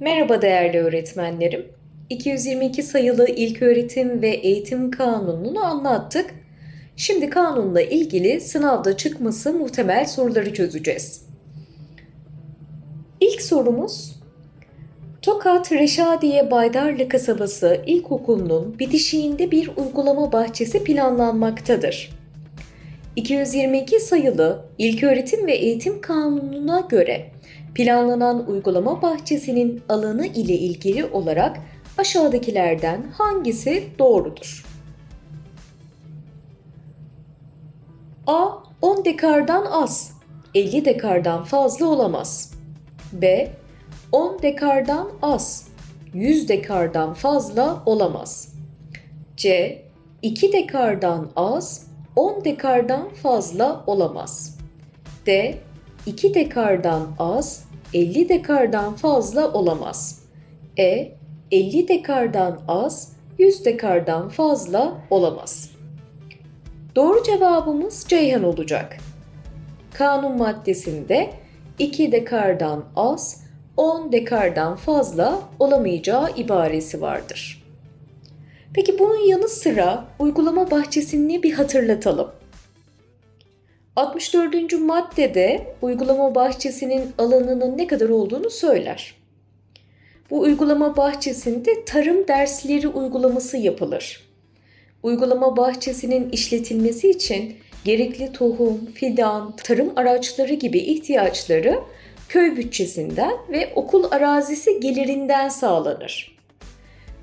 Merhaba değerli öğretmenlerim. 222 sayılı İlköğretim ve Eğitim Kanunu'nu anlattık. Şimdi kanunla ilgili sınavda çıkması muhtemel soruları çözeceğiz. İlk sorumuz Tokat Reşadiye Baydarlı kasabası ilkokulunun bitişiğinde bir uygulama bahçesi planlanmaktadır. 222 sayılı İlköğretim ve Eğitim Kanunu'na göre planlanan uygulama bahçesinin alanı ile ilgili olarak aşağıdakilerden hangisi doğrudur? A. 10 dekardan az, 50 dekardan fazla olamaz. B. 10 dekardan az, 100 dekardan fazla olamaz. C. 2 dekardan az, 10 dekardan fazla olamaz. D. 2 dekardan az, 50 dekardan fazla olamaz. E. 50 dekardan az, 100 dekardan fazla olamaz. Doğru cevabımız Ceyhan olacak. Kanun maddesinde 2 dekardan az, 10 dekardan fazla olamayacağı ibaresi vardır. Peki bunun yanı sıra uygulama bahçesini bir hatırlatalım. 64. maddede uygulama bahçesinin alanının ne kadar olduğunu söyler. Bu uygulama bahçesinde tarım dersleri uygulaması yapılır. Uygulama bahçesinin işletilmesi için gerekli tohum, fidan, tarım araçları gibi ihtiyaçları köy bütçesinden ve okul arazisi gelirinden sağlanır.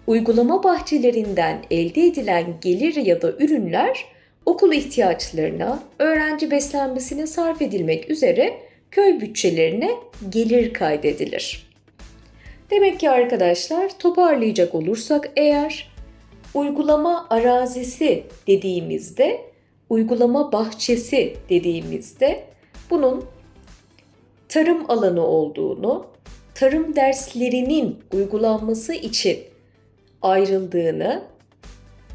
Uygulama bahçelerinden elde edilen gelir ya da ürünler okul ihtiyaçlarına, öğrenci beslenmesine sarf edilmek üzere köy bütçelerine gelir kaydedilir. Demek ki arkadaşlar toparlayacak olursak eğer uygulama arazisi dediğimizde, uygulama bahçesi dediğimizde bunun tarım alanı olduğunu, tarım derslerinin uygulanması için ayrıldığını,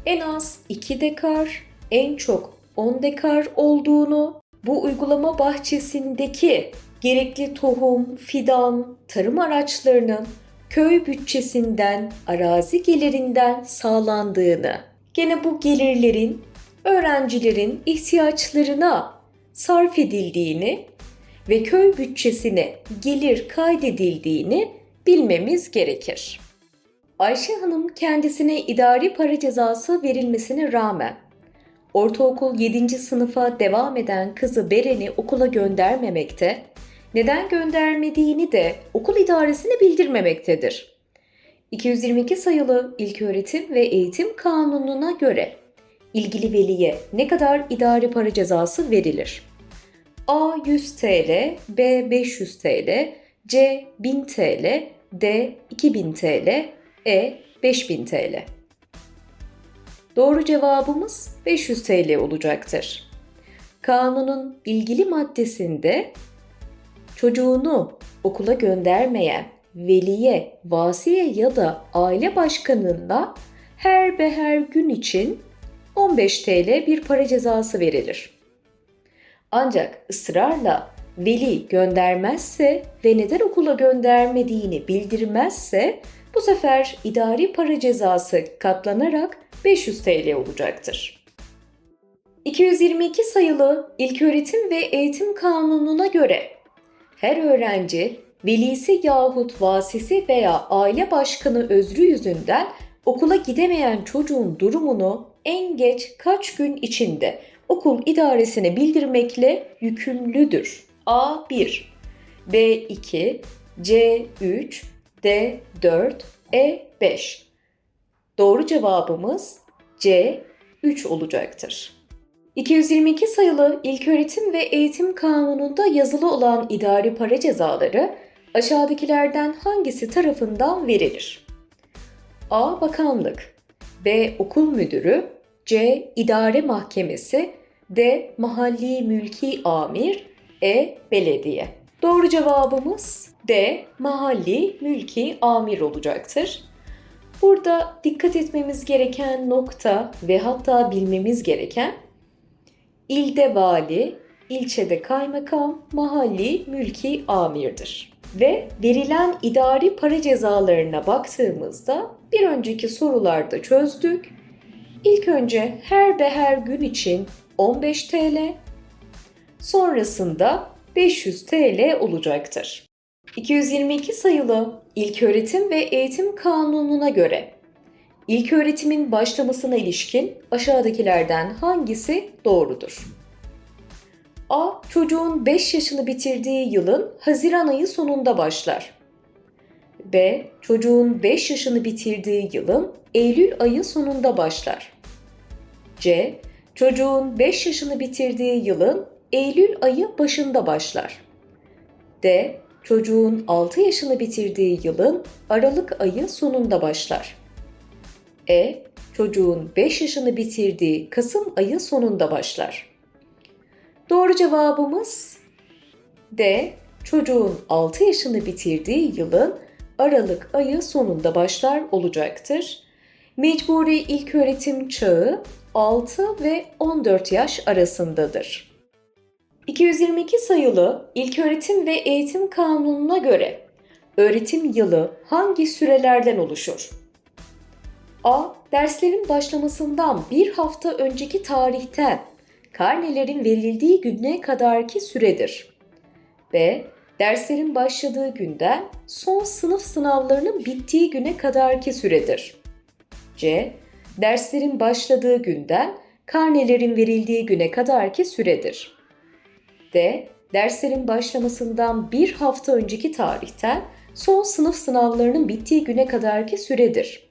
en az 2 dekar, en çok 10 dekar olduğunu, bu uygulama bahçesindeki gerekli tohum, fidan, tarım araçlarının köy bütçesinden, arazi gelirinden sağlandığını, gene bu gelirlerin öğrencilerin ihtiyaçlarına sarf edildiğini ve köy bütçesine gelir kaydedildiğini bilmemiz gerekir. Ayşe Hanım kendisine idari para cezası verilmesine rağmen ortaokul 7. sınıfa devam eden kızı Beren'i okula göndermemekte, neden göndermediğini de okul idaresine bildirmemektedir. 222 sayılı İlköğretim ve Eğitim Kanunu'na göre ilgili veliye ne kadar idari para cezası verilir? A 100 TL, B 500 TL, C 1000 TL, D 2000 TL, E 5000 TL. Doğru cevabımız 500 TL olacaktır. Kanunun ilgili maddesinde çocuğunu okula göndermeyen veliye, vasiye ya da aile başkanına her be her gün için 15 TL bir para cezası verilir. Ancak ısrarla veli göndermezse ve neden okula göndermediğini bildirmezse bu sefer idari para cezası katlanarak 500 TL olacaktır. 222 sayılı İlköğretim ve Eğitim Kanunu'na göre her öğrenci velisi yahut vasisi veya aile başkanı özrü yüzünden okula gidemeyen çocuğun durumunu en geç kaç gün içinde okul idaresine bildirmekle yükümlüdür. A1, B2, C3, D4, E5. Doğru cevabımız C3 olacaktır. 222 sayılı İlköğretim ve Eğitim Kanunu'nda yazılı olan idari para cezaları aşağıdakilerden hangisi tarafından verilir? A. Bakanlık B. Okul Müdürü C. İdare Mahkemesi D. Mahalli Mülki Amir E. Belediye Doğru cevabımız D. Mahalli Mülki Amir olacaktır. Burada dikkat etmemiz gereken nokta ve hatta bilmemiz gereken ilde vali, ilçede kaymakam, mahalli mülki amirdir. Ve verilen idari para cezalarına baktığımızda bir önceki sorularda çözdük. İlk önce her ve her gün için 15 TL, sonrasında 500 TL olacaktır. 222 sayılı İlköğretim ve Eğitim Kanunu'na göre ilk öğretimin başlamasına ilişkin aşağıdakilerden hangisi doğrudur? A. Çocuğun 5 yaşını bitirdiği yılın Haziran ayı sonunda başlar. B. Çocuğun 5 yaşını bitirdiği yılın Eylül ayı sonunda başlar. C. Çocuğun 5 yaşını bitirdiği yılın Eylül ayı başında başlar. D. Çocuğun 6 yaşını bitirdiği yılın Aralık ayı sonunda başlar. E. Çocuğun 5 yaşını bitirdiği Kasım ayı sonunda başlar. Doğru cevabımız D. Çocuğun 6 yaşını bitirdiği yılın Aralık ayı sonunda başlar olacaktır. Mecburi ilköğretim çağı 6 ve 14 yaş arasındadır. 222 sayılı İlköğretim ve Eğitim Kanunu'na göre öğretim yılı hangi sürelerden oluşur? A. Derslerin başlamasından bir hafta önceki tarihten karnelerin verildiği güne kadarki süredir. B. Derslerin başladığı günden son sınıf sınavlarının bittiği güne kadarki süredir. C. Derslerin başladığı günden karnelerin verildiği güne kadarki süredir. D. Derslerin başlamasından bir hafta önceki tarihten son sınıf sınavlarının bittiği güne kadarki süredir.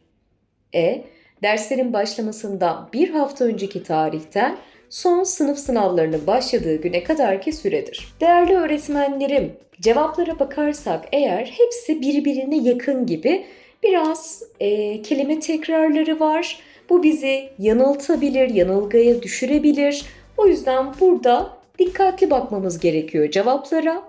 E. Derslerin başlamasından bir hafta önceki tarihten son sınıf sınavlarının başladığı güne kadarki süredir. Değerli öğretmenlerim, cevaplara bakarsak eğer hepsi birbirine yakın gibi biraz e, kelime tekrarları var. Bu bizi yanıltabilir, yanılgıya düşürebilir. O yüzden burada dikkatli bakmamız gerekiyor cevaplara.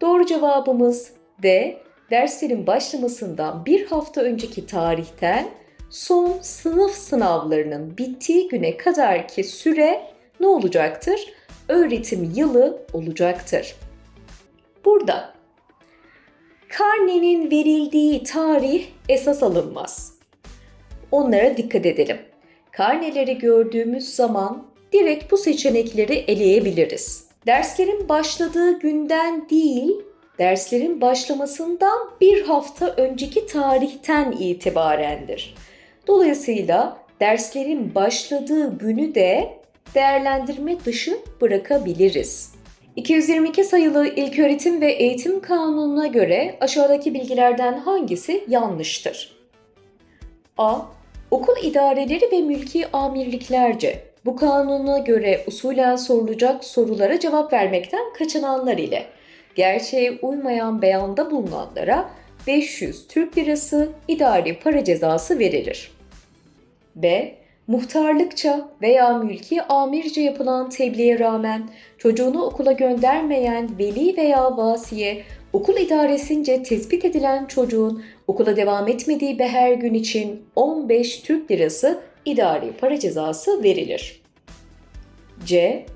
Doğru cevabımız D. Derslerin başlamasından bir hafta önceki tarihten son sınıf sınavlarının bittiği güne kadarki süre ne olacaktır? Öğretim yılı olacaktır. Burada karnenin verildiği tarih esas alınmaz. Onlara dikkat edelim. Karneleri gördüğümüz zaman direkt bu seçenekleri eleyebiliriz. Derslerin başladığı günden değil, derslerin başlamasından bir hafta önceki tarihten itibarendir. Dolayısıyla derslerin başladığı günü de değerlendirme dışı bırakabiliriz. 222 sayılı İlköğretim ve Eğitim Kanunu'na göre aşağıdaki bilgilerden hangisi yanlıştır? A. Okul idareleri ve mülki amirliklerce bu kanuna göre usulen sorulacak sorulara cevap vermekten kaçınanlar ile gerçeğe uymayan beyanda bulunanlara 500 Türk Lirası idari para cezası verilir. B. Muhtarlıkça veya mülki amirce yapılan tebliğe rağmen çocuğunu okula göndermeyen veli veya vasiye okul idaresince tespit edilen çocuğun okula devam etmediği bir her gün için 15 Türk Lirası idari para cezası verilir. C.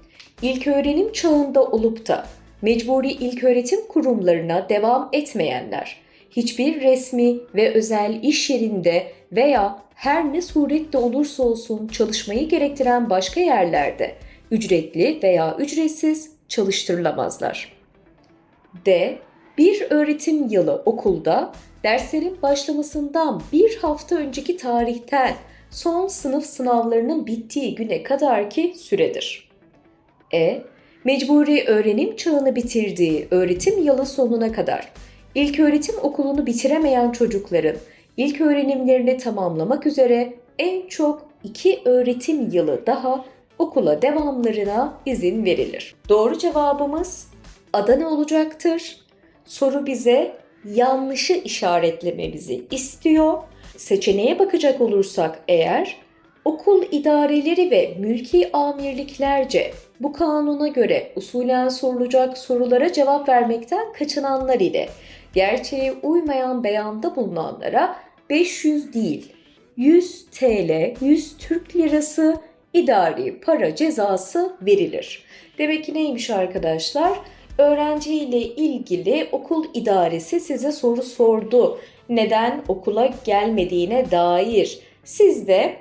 İlköğrenim çağında olup da mecburi ilköğretim kurumlarına devam etmeyenler, hiçbir resmi ve özel iş yerinde veya her ne surette olursa olsun çalışmayı gerektiren başka yerlerde ücretli veya ücretsiz çalıştırılamazlar. D. Bir öğretim yılı okulda derslerin başlamasından bir hafta önceki tarihten son sınıf sınavlarının bittiği güne kadarki süredir. E. Mecburi öğrenim çağını bitirdiği öğretim yılı sonuna kadar ilk öğretim okulunu bitiremeyen çocukların ilk öğrenimlerini tamamlamak üzere en çok iki öğretim yılı daha okula devamlarına izin verilir. Doğru cevabımız Adana olacaktır. Soru bize yanlışı işaretlememizi istiyor. Seçeneğe bakacak olursak eğer okul idareleri ve mülki amirliklerce bu kanuna göre usulen sorulacak sorulara cevap vermekten kaçınanlar ile gerçeğe uymayan beyanda bulunanlara 500 değil 100 TL, 100 Türk Lirası idari para cezası verilir. Demek ki neymiş arkadaşlar? öğrenciyle ilgili okul idaresi size soru sordu. Neden okula gelmediğine dair. Siz de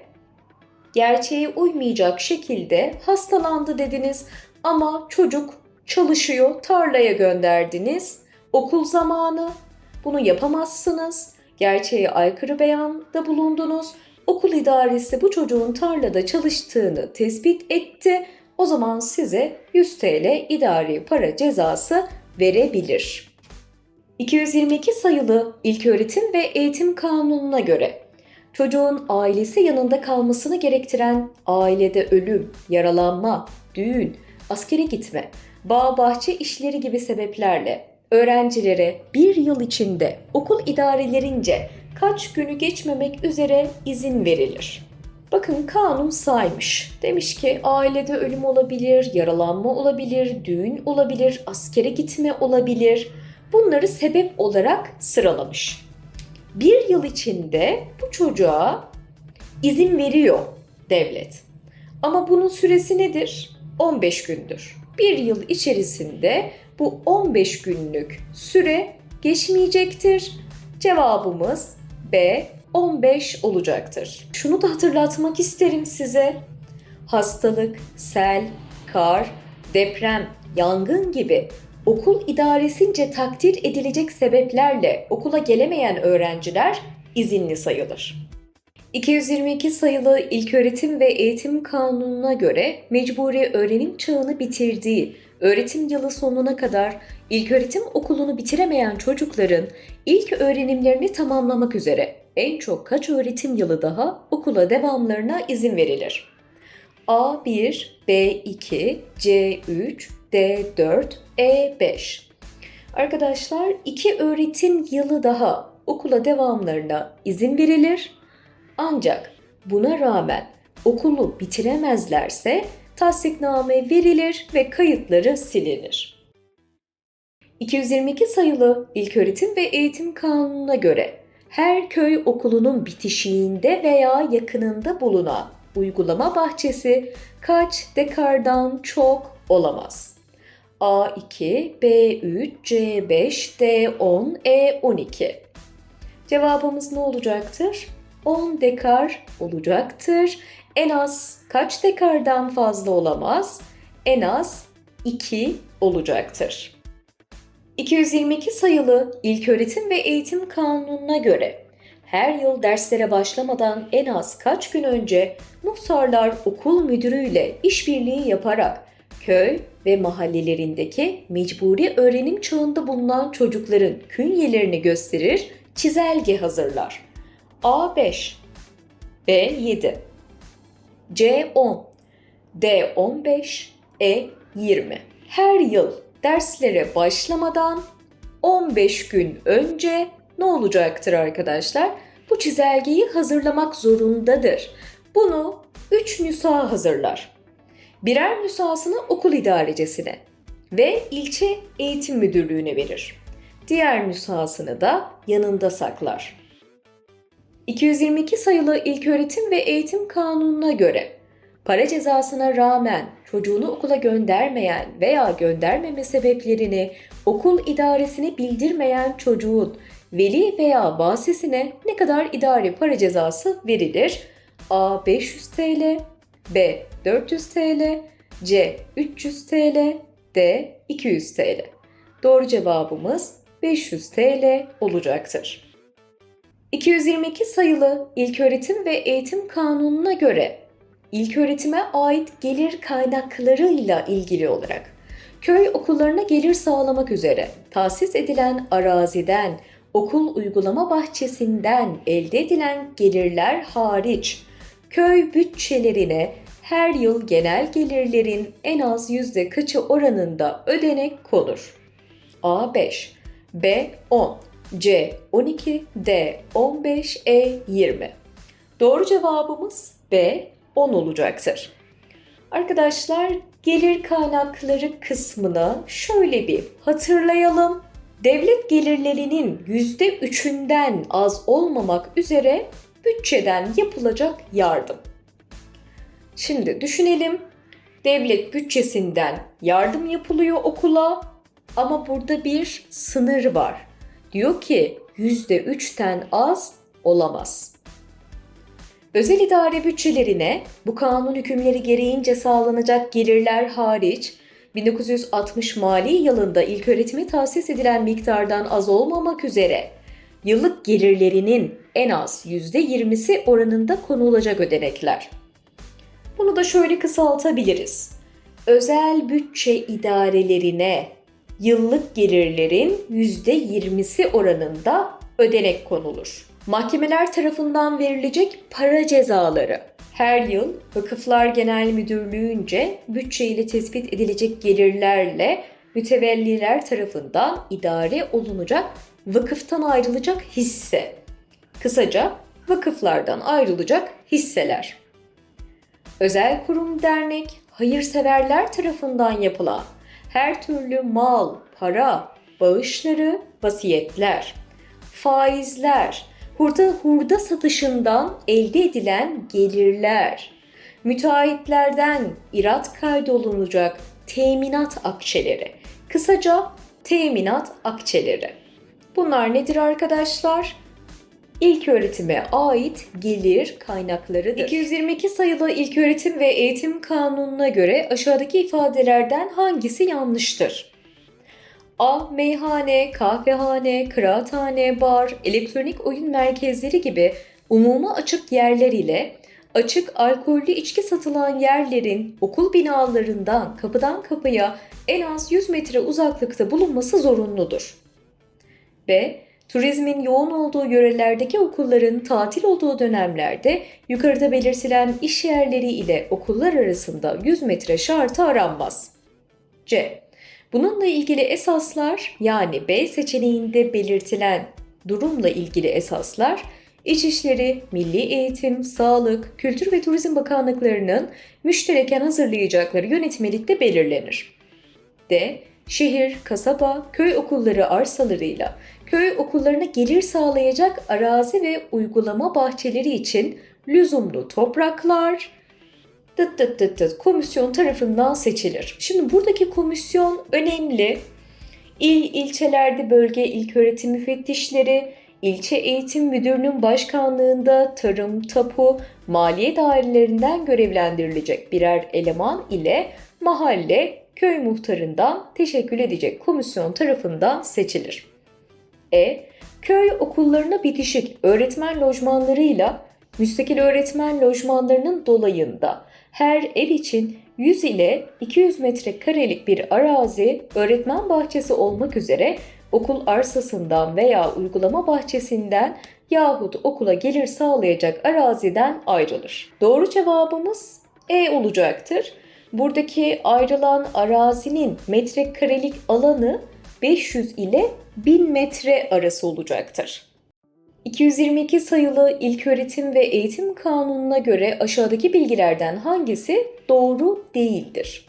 gerçeğe uymayacak şekilde hastalandı dediniz ama çocuk çalışıyor, tarlaya gönderdiniz. Okul zamanı bunu yapamazsınız. Gerçeğe aykırı beyanda bulundunuz. Okul idaresi bu çocuğun tarlada çalıştığını tespit etti. O zaman size 100 TL idari para cezası verebilir. 222 sayılı İlköğretim ve Eğitim Kanunu'na göre çocuğun ailesi yanında kalmasını gerektiren ailede ölüm, yaralanma, düğün, askere gitme, bağ bahçe işleri gibi sebeplerle öğrencilere bir yıl içinde okul idarelerince kaç günü geçmemek üzere izin verilir. Bakın kanun saymış. Demiş ki ailede ölüm olabilir, yaralanma olabilir, düğün olabilir, askere gitme olabilir. Bunları sebep olarak sıralamış. Bir yıl içinde bu çocuğa izin veriyor devlet. Ama bunun süresi nedir? 15 gündür. Bir yıl içerisinde bu 15 günlük süre geçmeyecektir. Cevabımız B 15 olacaktır. Şunu da hatırlatmak isterim size. Hastalık, sel, kar, deprem, yangın gibi okul idaresince takdir edilecek sebeplerle okula gelemeyen öğrenciler izinli sayılır. 222 sayılı İlköğretim ve Eğitim Kanunu'na göre mecburi öğrenim çağını bitirdiği öğretim yılı sonuna kadar ilköğretim okulunu bitiremeyen çocukların ilk öğrenimlerini tamamlamak üzere en çok kaç öğretim yılı daha okula devamlarına izin verilir? A1, B2, C3, D4, E5. Arkadaşlar iki öğretim yılı daha okula devamlarına izin verilir. Ancak buna rağmen okulu bitiremezlerse tasdikname verilir ve kayıtları silinir. 222 sayılı İlköğretim ve Eğitim Kanunu'na göre her köy okulunun bitişiğinde veya yakınında bulunan uygulama bahçesi kaç dekardan çok olamaz? A2, B3, C5, D10, E12. Cevabımız ne olacaktır? 10 dekar olacaktır. En az kaç dekardan fazla olamaz? En az 2 olacaktır. 222 sayılı İlköğretim ve Eğitim Kanunu'na göre her yıl derslere başlamadan en az kaç gün önce muhtarlar okul müdürüyle işbirliği yaparak köy ve mahallelerindeki mecburi öğrenim çağında bulunan çocukların künyelerini gösterir, çizelge hazırlar. A5, B7, C10, D15, E20. Her yıl derslere başlamadan 15 gün önce ne olacaktır arkadaşlar? Bu çizelgeyi hazırlamak zorundadır. Bunu 3 nüsa hazırlar. Birer nüshasını okul idarecisine ve ilçe eğitim müdürlüğüne verir. Diğer nüshasını da yanında saklar. 222 sayılı İlköğretim ve Eğitim Kanunu'na göre para cezasına rağmen çocuğunu okula göndermeyen veya göndermeme sebeplerini okul idaresine bildirmeyen çocuğun veli veya vasisine ne kadar idari para cezası verilir? A 500 TL, B 400 TL, C 300 TL, D 200 TL. Doğru cevabımız 500 TL olacaktır. 222 sayılı İlköğretim ve Eğitim Kanunu'na göre ilköğretime ait gelir kaynaklarıyla ilgili olarak köy okullarına gelir sağlamak üzere tahsis edilen araziden, okul uygulama bahçesinden elde edilen gelirler hariç köy bütçelerine her yıl genel gelirlerin en az yüzde kaçı oranında ödenek konur? A5, B10, C12, D15, E20. Doğru cevabımız B 10 olacaktır. Arkadaşlar gelir kaynakları kısmını şöyle bir hatırlayalım. Devlet gelirlerinin %3'ünden az olmamak üzere bütçeden yapılacak yardım. Şimdi düşünelim. Devlet bütçesinden yardım yapılıyor okula Ama burada bir sınır var. Diyor ki %3'ten az olamaz. Özel idare bütçelerine bu kanun hükümleri gereğince sağlanacak gelirler hariç 1960 mali yılında ilk öğretime tahsis edilen miktardan az olmamak üzere yıllık gelirlerinin en az %20'si oranında konulacak ödenekler. Bunu da şöyle kısaltabiliriz. Özel bütçe idarelerine yıllık gelirlerin %20'si oranında ödenek konulur. Mahkemeler tarafından verilecek para cezaları her yıl Vakıflar Genel Müdürlüğü'nce bütçe ile tespit edilecek gelirlerle mütevelliler tarafından idare olunacak vakıftan ayrılacak hisse. Kısaca vakıflardan ayrılacak hisseler. Özel kurum dernek, hayırseverler tarafından yapılan her türlü mal, para, bağışları, vasiyetler, faizler, hurda hurda satışından elde edilen gelirler, müteahhitlerden irat kaydolunacak teminat akçeleri, kısaca teminat akçeleri. Bunlar nedir arkadaşlar? İlk öğretime ait gelir kaynaklarıdır. 222 sayılı İlk Öğretim ve Eğitim Kanunu'na göre aşağıdaki ifadelerden hangisi yanlıştır? A. Meyhane, kahvehane, kıraathane, bar, elektronik oyun merkezleri gibi umuma açık yerler ile açık alkollü içki satılan yerlerin okul binalarından kapıdan kapıya en az 100 metre uzaklıkta bulunması zorunludur. B. Turizmin yoğun olduğu yörelerdeki okulların tatil olduğu dönemlerde yukarıda belirtilen iş yerleri ile okullar arasında 100 metre şartı aranmaz. C. Bununla ilgili esaslar yani B seçeneğinde belirtilen durumla ilgili esaslar İçişleri, Milli Eğitim, Sağlık, Kültür ve Turizm Bakanlıklarının müştereken hazırlayacakları yönetmelikte belirlenir. D. Şehir, kasaba, köy okulları arsalarıyla köy okullarına gelir sağlayacak arazi ve uygulama bahçeleri için lüzumlu topraklar, dıt dıt dıt dıt komisyon tarafından seçilir. Şimdi buradaki komisyon önemli. İl, ilçelerde bölge ilköğretim müfettişleri, ilçe eğitim müdürünün başkanlığında tarım, tapu, maliye dairelerinden görevlendirilecek birer eleman ile mahalle, köy muhtarından teşekkül edecek komisyon tarafından seçilir. E. Köy okullarına bitişik öğretmen lojmanlarıyla müstakil öğretmen lojmanlarının dolayında her ev için 100 ile 200 metrekarelik bir arazi öğretmen bahçesi olmak üzere okul arsasından veya uygulama bahçesinden yahut okula gelir sağlayacak araziden ayrılır. Doğru cevabımız E olacaktır. Buradaki ayrılan arazinin metrekarelik alanı 500 ile 1000 metre arası olacaktır. 222 sayılı İlköğretim ve Eğitim Kanunu'na göre aşağıdaki bilgilerden hangisi doğru değildir?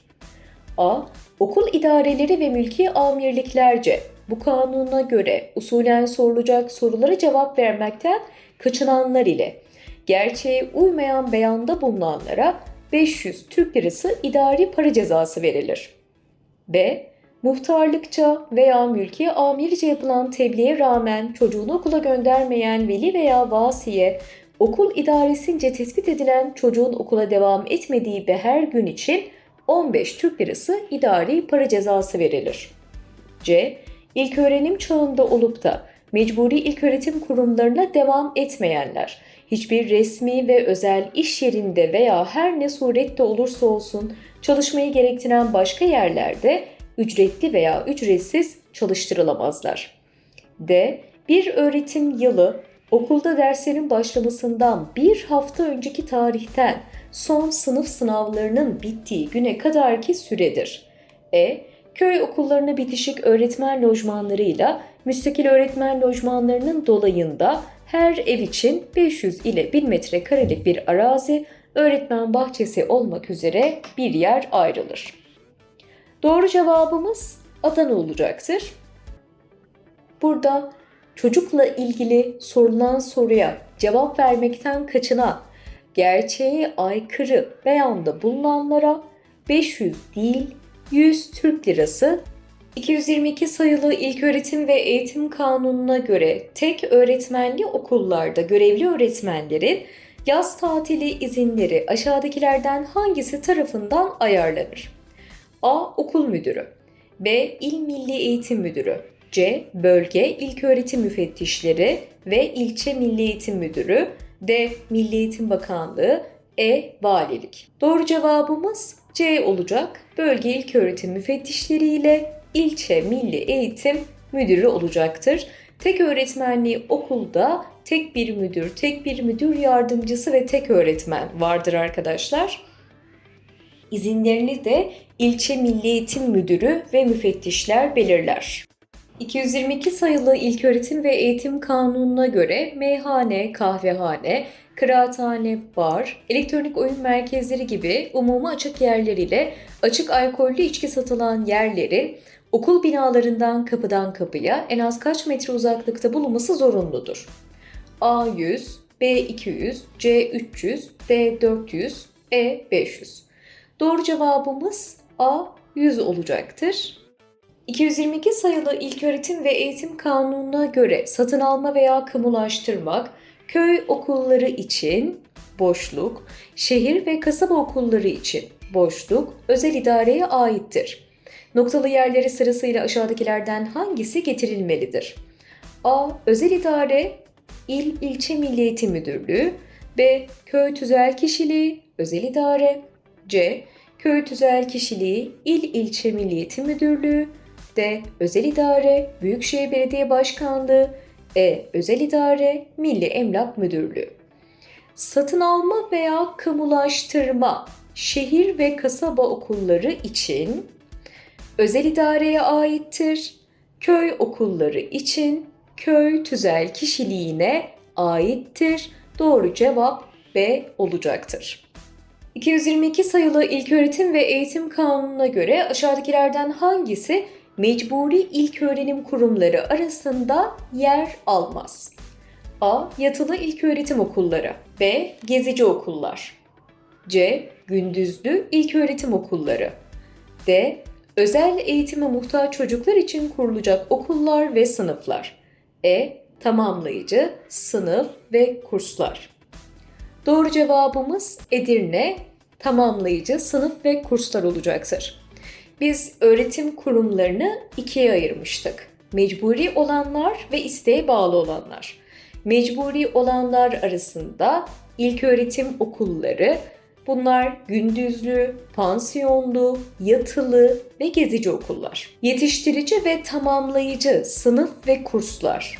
A. Okul idareleri ve mülki amirliklerce bu kanuna göre usulen sorulacak sorulara cevap vermekten kaçınanlar ile gerçeğe uymayan beyanda bulunanlara 500 Türk Lirası idari para cezası verilir. B. Muhtarlıkça veya mülki amirce yapılan tebliğe rağmen çocuğunu okula göndermeyen veli veya vasiye, okul idaresince tespit edilen çocuğun okula devam etmediği bir her gün için 15 Türk Lirası idari para cezası verilir. C. İlk öğrenim çağında olup da mecburi ilköğretim kurumlarına devam etmeyenler, hiçbir resmi ve özel iş yerinde veya her ne surette olursa olsun çalışmayı gerektiren başka yerlerde ücretli veya ücretsiz çalıştırılamazlar. D. Bir öğretim yılı okulda derslerin başlamasından bir hafta önceki tarihten son sınıf sınavlarının bittiği güne kadarki süredir. E. Köy okullarına bitişik öğretmen lojmanlarıyla müstakil öğretmen lojmanlarının dolayında her ev için 500 ile 1000 metrekarelik bir arazi öğretmen bahçesi olmak üzere bir yer ayrılır. Doğru cevabımız Adana olacaktır. Burada çocukla ilgili sorulan soruya cevap vermekten kaçınan, gerçeğe aykırı beyanda bulunanlara 500 değil 100 Türk Lirası 222 sayılı İlköğretim ve Eğitim Kanunu'na göre tek öğretmenli okullarda görevli öğretmenlerin yaz tatili izinleri aşağıdakilerden hangisi tarafından ayarlanır? A. Okul müdürü B. İl Milli Eğitim Müdürü C. Bölge İlköğretim Müfettişleri ve İlçe Milli Eğitim Müdürü D. Milli Eğitim Bakanlığı E. Valilik. Doğru cevabımız C olacak. Bölge İlköğretim Müfettişleri ile ilçe Milli Eğitim Müdürü olacaktır. Tek öğretmenliği okulda tek bir müdür, tek bir müdür yardımcısı ve tek öğretmen vardır arkadaşlar izinlerini de ilçe Milli Eğitim Müdürü ve müfettişler belirler. 222 sayılı İlköğretim ve Eğitim Kanunu'na göre meyhane, kahvehane, kıraathane, bar, elektronik oyun merkezleri gibi umuma açık yerleriyle açık alkollü içki satılan yerlerin okul binalarından kapıdan kapıya en az kaç metre uzaklıkta bulunması zorunludur. A100, B200, C300, D400, E500. Doğru cevabımız A 100 olacaktır. 222 sayılı İlköğretim ve Eğitim Kanunu'na göre satın alma veya kamulaştırmak köy okulları için boşluk, şehir ve kasaba okulları için boşluk özel idareye aittir. Noktalı yerleri sırasıyla aşağıdakilerden hangisi getirilmelidir? A. Özel idare, İl İlçe Milli Eğitim Müdürlüğü B. Köy Tüzel Kişiliği, Özel idare C. Köy Tüzel Kişiliği, İl İlçe Milli Eğitim Müdürlüğü D. Özel idare, Büyükşehir Belediye Başkanlığı E. Özel idare, Milli Emlak Müdürlüğü. Satın alma veya kamulaştırma şehir ve kasaba okulları için özel idareye aittir. Köy okulları için köy tüzel kişiliğine aittir. Doğru cevap B olacaktır. 222 sayılı İlköğretim ve Eğitim Kanunu'na göre aşağıdakilerden hangisi mecburi ilköğrenim kurumları arasında yer almaz? A. Yatılı ilköğretim okulları B. Gezici okullar C. Gündüzlü ilköğretim okulları D. Özel eğitime muhtaç çocuklar için kurulacak okullar ve sınıflar E. Tamamlayıcı sınıf ve kurslar Doğru cevabımız Edirne, tamamlayıcı sınıf ve kurslar olacaktır. Biz öğretim kurumlarını ikiye ayırmıştık. Mecburi olanlar ve isteğe bağlı olanlar. Mecburi olanlar arasında ilköğretim okulları, bunlar gündüzlü, pansiyonlu, yatılı ve gezici okullar. Yetiştirici ve tamamlayıcı sınıf ve kurslar.